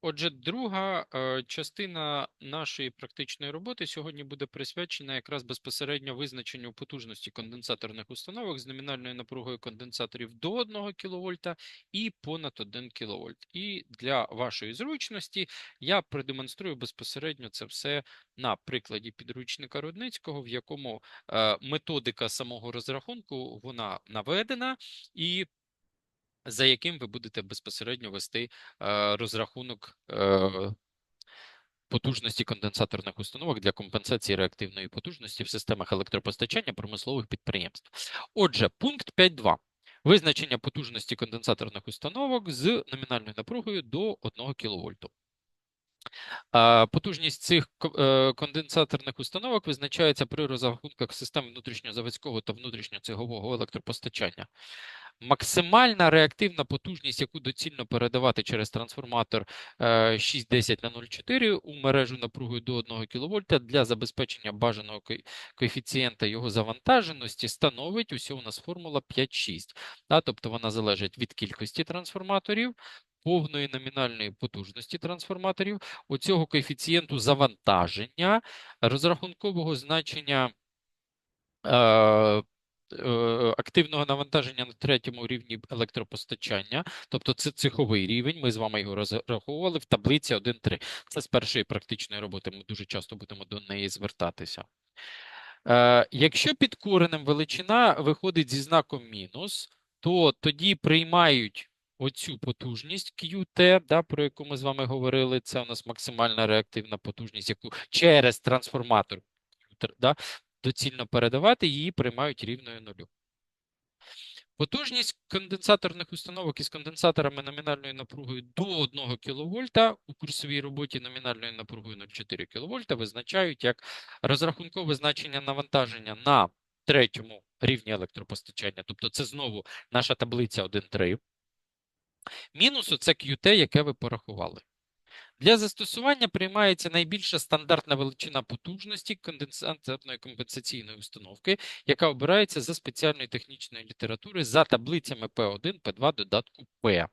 Отже, друга е, частина нашої практичної роботи сьогодні буде присвячена якраз безпосередньо визначенню потужності конденсаторних установок з номінальною напругою конденсаторів до 1 кВт і понад 1 кВт. І для вашої зручності я продемонструю безпосередньо це все на прикладі підручника Рудницького, в якому е, методика самого розрахунку вона наведена і за яким ви будете безпосередньо вести е, розрахунок е, потужності конденсаторних установок для компенсації реактивної потужності в системах електропостачання промислових підприємств. Отже, пункт 5.2. Визначення потужності конденсаторних установок з номінальною напругою до 1 кВт. Потужність цих е, конденсаторних установок визначається при розрахунках систем внутрішньозаводського та внутрішньоцегового електропостачання. Максимальна реактивна потужність, яку доцільно передавати через трансформатор е, 610 на 04 у мережу напругою до 1 кВт для забезпечення бажаного коефіцієнта його завантаженості становить усього у нас формула 5,6. Да, тобто вона залежить від кількості трансформаторів, повної номінальної потужності трансформаторів, оцього коефіцієнту завантаження, розрахункового значення е, е, активного навантаження на третьому рівні електропостачання, тобто це цеховий рівень. Ми з вами його розраховували в таблиці 1.3. Це з першої практичної роботи. Ми дуже часто будемо до неї звертатися. Е, Якщо під коренем величина виходить зі знаком мінус, то тоді приймають оцю потужність QT, да, про яку ми з вами говорили. Це у нас максимальна реактивна потужність, яку через трансформатор да, доцільно передавати, її приймають рівною нулю. Потужність конденсаторних установок із конденсаторами номінальною напругою до 1 кВт у курсовій роботі номінальною напругою 0,4 кВт визначають як розрахункове значення навантаження на третьому рівні електропостачання. Тобто це знову наша таблиця 1.3. Мінус це QT, яке ви порахували. Для застосування приймається найбільша стандартна величина потужності конденсаторної компенсаційної установки, яка обирається за спеціальною технічною літератури за таблицями P1, P2 додатку P.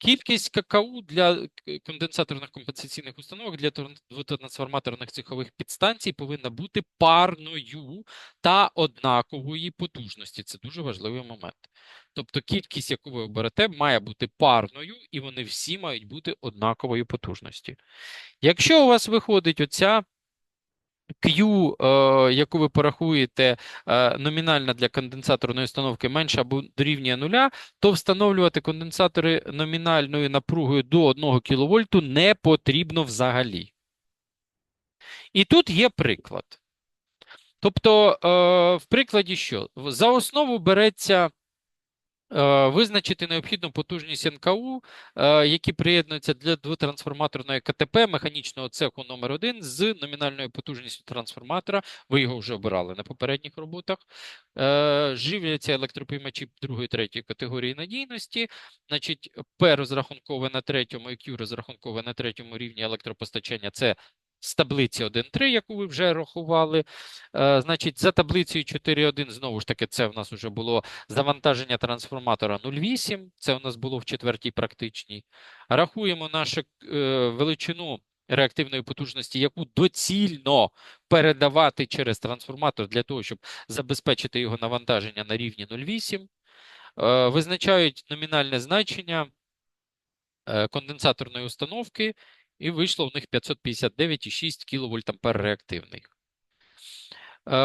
Кількість ККУ для конденсаторних компенсаційних установок для тран- двотрансформаторних цехових підстанцій повинна бути парною та однакової потужності. Це дуже важливий момент. Тобто кількість, яку ви оберете, має бути парною, і вони всі мають бути однакової потужності. Якщо у вас виходить оця Q, е, яку ви порахуєте е, номінальна для конденсаторної установки менша або дорівнює нуля, то встановлювати конденсатори номінальною напругою до 1 кВт не потрібно взагалі. І тут є приклад. Тобто, е, в прикладі що? За основу береться визначити необхідну потужність НКУ, е, які приєднуються для двотрансформаторної КТП механічного цеху номер 1 з номінальною потужністю трансформатора. Ви його вже обирали на попередніх роботах. Е, Живляться електроприймачі другої третьої категорії надійності. Значить, П розрахункове на третьому і Q розрахункове на третьому рівні електропостачання. Це з таблиці 1.3, яку ви вже рахували. Е, Значить, за таблицею 4.1, знову ж таки, це в нас вже було завантаження трансформатора 0,8. Це у нас було в четвертій практичній. Рахуємо нашу е, величину реактивної потужності, яку доцільно передавати через трансформатор для того, щоб забезпечити його навантаження на рівні 0,8. Е, Визначають номінальне значення конденсаторної установки, і вийшло в них 559,6 кВт реактивних.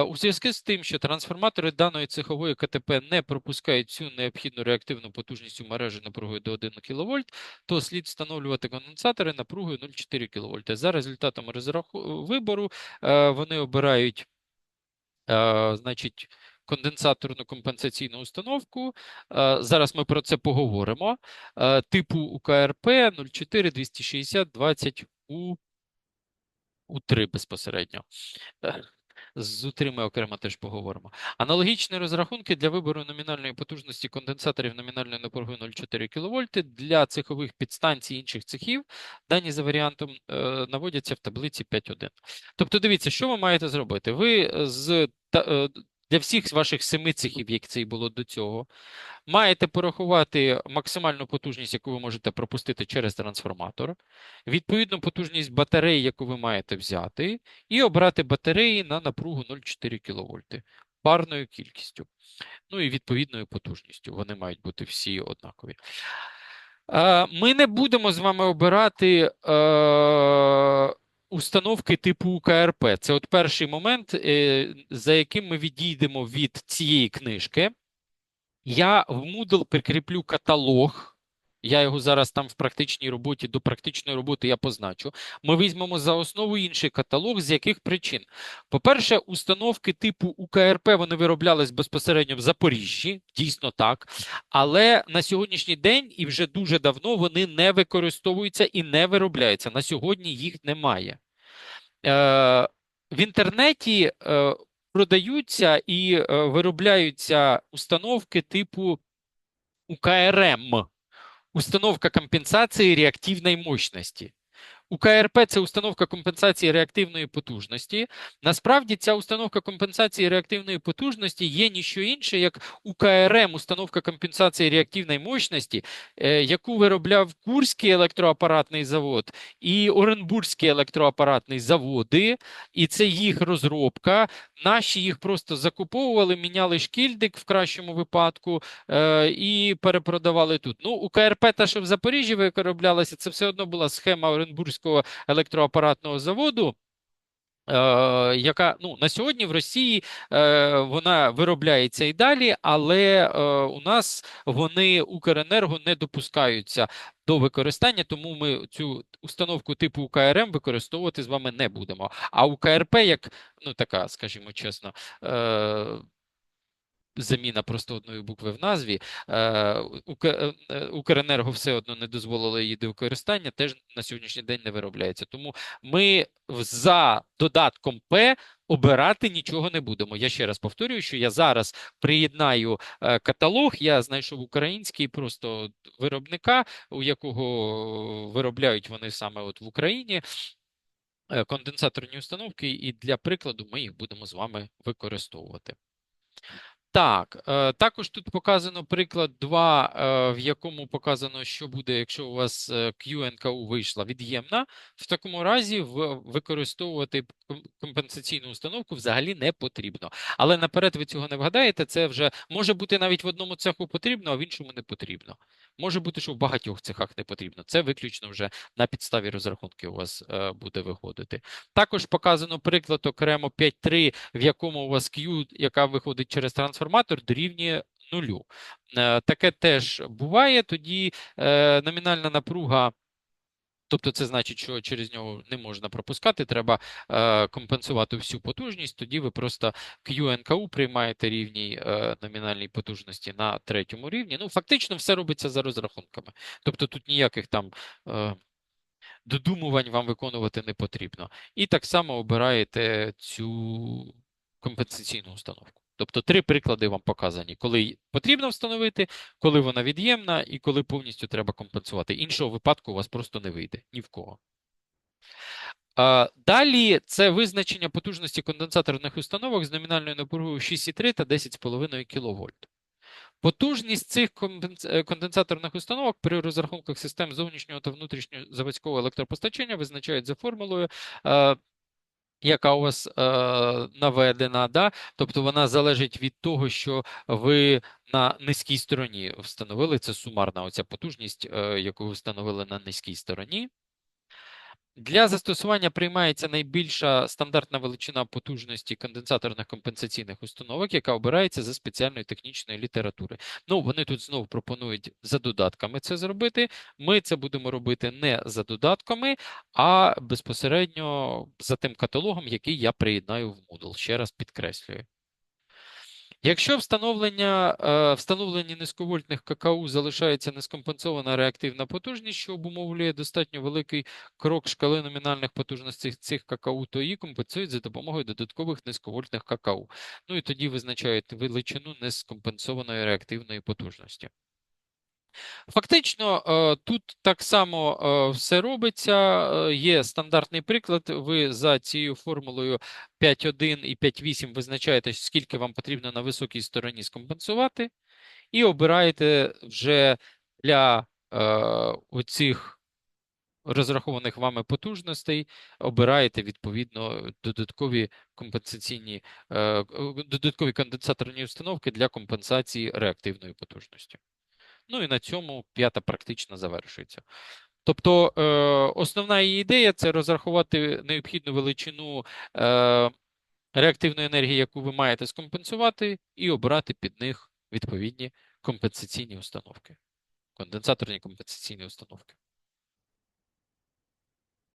У зв'язку з тим, що трансформатори даної цехової КТП не пропускають цю необхідну реактивну потужність у мережі напругою до 1 кВт, то слід встановлювати конденсатори напругою 0,4 кВт. За результатами вибору е, вони обирають е, значить, конденсаторну компенсаційну установку. Е, Зараз ми про це поговоримо. Е, Типу УКРП 04 260 20 У У3 безпосередньо. Е, З У3 ми окремо теж поговоримо. Аналогічні розрахунки для вибору номінальної потужності конденсаторів номінальною напругою 0,4 кВт для цехових підстанцій інших цехів. Дані за варіантом наводяться в таблиці 5.1. Тобто, дивіться, що ви маєте зробити? Ви з для всіх ваших семи цехів, як це і було до цього. Маєте порахувати максимальну потужність, яку ви можете пропустити через трансформатор, відповідну потужність батареї, яку ви маєте взяти, і обрати батареї на напругу 0,4 кВт парною кількістю. Ну і відповідною потужністю. Вони мають бути всі однакові. Ми не будемо з вами обирати е, установки типу УКРП. Це от перший момент, е, за яким ми відійдемо від цієї книжки. Я в Moodle прикріплю каталог. Я його зараз там в практичній роботі, до практичної роботи я позначу. Ми візьмемо за основу інший каталог. З яких причин? По-перше, установки типу УКРП вони вироблялись безпосередньо в Запоріжжі, дійсно так. Але на сьогоднішній день і вже дуже давно вони не використовуються і не виробляються. На сьогодні їх немає. Е, в інтернеті е, продаються і е, виробляються установки типу УКРМ, установка компенсації реактивної мощності. УКРП – це установка компенсації реактивної потужності. Насправді, ця установка компенсації реактивної потужності є ніщо інше, як УКРМ, установка компенсації реактивної мощності, е, яку виробляв Курський електроапаратний завод і Оренбурзький електроапаратний заводи, і це їх розробка. Наші їх просто закуповували, міняли шкільдик в кращому випадку е, і перепродавали тут. Ну, УКРП, та що в Запоріжжі вироблялася, це все одно була схема Оренбурзького електроапаратного заводу. Е, яка ну на сьогодні в Росії е, вона виробляється і далі, але е, у нас вони Укренерго не допускаються до використання, тому ми цю установку типу УКРМ використовувати з вами не будемо. А УКРП, як ну така, скажімо чесно. Е, заміна просто одної букви в назві. Е, е, Укренерго все одно не дозволило її до використання, теж на сьогоднішній день не виробляється. Тому ми за додатком П обирати нічого не будемо. Я ще раз повторюю, що я зараз приєднаю е, каталог. Я знайшов український просто виробника, у якого виробляють вони саме от в Україні. Конденсаторні установки, і для прикладу ми їх будемо з вами використовувати. Так, е, також тут показано приклад 2, е, в якому показано, що буде, якщо у вас е, QNKU вийшла від'ємна. В такому разі використовувати компенсаційну установку взагалі не потрібно. Але наперед ви цього не вгадаєте, це вже може бути навіть в одному цеху потрібно, а в іншому не потрібно. Може бути, що в багатьох цехах не потрібно. Це виключно вже на підставі розрахунків у вас е, буде виходити. Також показано приклад окремо 5.3, в якому у вас Q, яка виходить через трансформатор, дорівнює нулю. Е, Таке теж буває, тоді е, номінальна напруга. Тобто це значить, що через нього не можна пропускати, треба е, компенсувати всю потужність. Тоді ви просто QNKU приймаєте рівній е, номінальній потужності на третьому рівні. Ну, фактично, все робиться за розрахунками. Тобто тут ніяких там е, додумувань вам виконувати не потрібно. І так само обираєте цю компенсаційну установку. Тобто три приклади вам показані, коли потрібно встановити, коли вона від'ємна і коли повністю треба компенсувати. Іншого випадку у вас просто не вийде ні в кого. Далі це визначення потужності конденсаторних установок з номінальною напругою 6,3 та 10,5 кВт. Потужність цих е, конденсаторних установок при розрахунках систем зовнішнього та внутрішнього заводського електропостачання визначають за формулою, е, яка у вас е, наведена. Да? Тобто вона залежить від того, що ви на низькій стороні встановили. Це сумарна оця потужність, е, яку ви встановили на низькій стороні. Для застосування приймається найбільша стандартна величина потужності конденсаторних компенсаційних установок, яка обирається за спеціальної технічної літератури. Ну, вони тут знову пропонують за додатками це зробити. Ми це будемо робити не за додатками, а безпосередньо за тим каталогом, який я приєднаю в Moodle. Ще раз підкреслюю. Якщо встановлення, встановлення низьковольтних ККУ залишається нескомпенсована реактивна потужність, що обумовлює достатньо великий крок шкали номінальних потужностей цих ККУ, то її компенсують за допомогою додаткових низьковольтних ККУ. Ну і тоді визначають величину нескомпенсованої реактивної потужності. Фактично, е, тут так само е, все робиться. Е, Є стандартний приклад. Ви за цією формулою 5.1 і 5.8 визначаєте, скільки вам потрібно на високій стороні скомпенсувати, і обираєте вже для оцих розрахованих вами потужностей, обираєте відповідно додаткові компенсаційні додаткові конденсаторні установки для компенсації реактивної потужності. Ну і на цьому п'ята практично завершується. Тобто е, основна її ідея це розрахувати необхідну величину е, реактивної енергії, яку ви маєте скомпенсувати, і обрати під них відповідні компенсаційні установки, конденсаторні компенсаційні установки.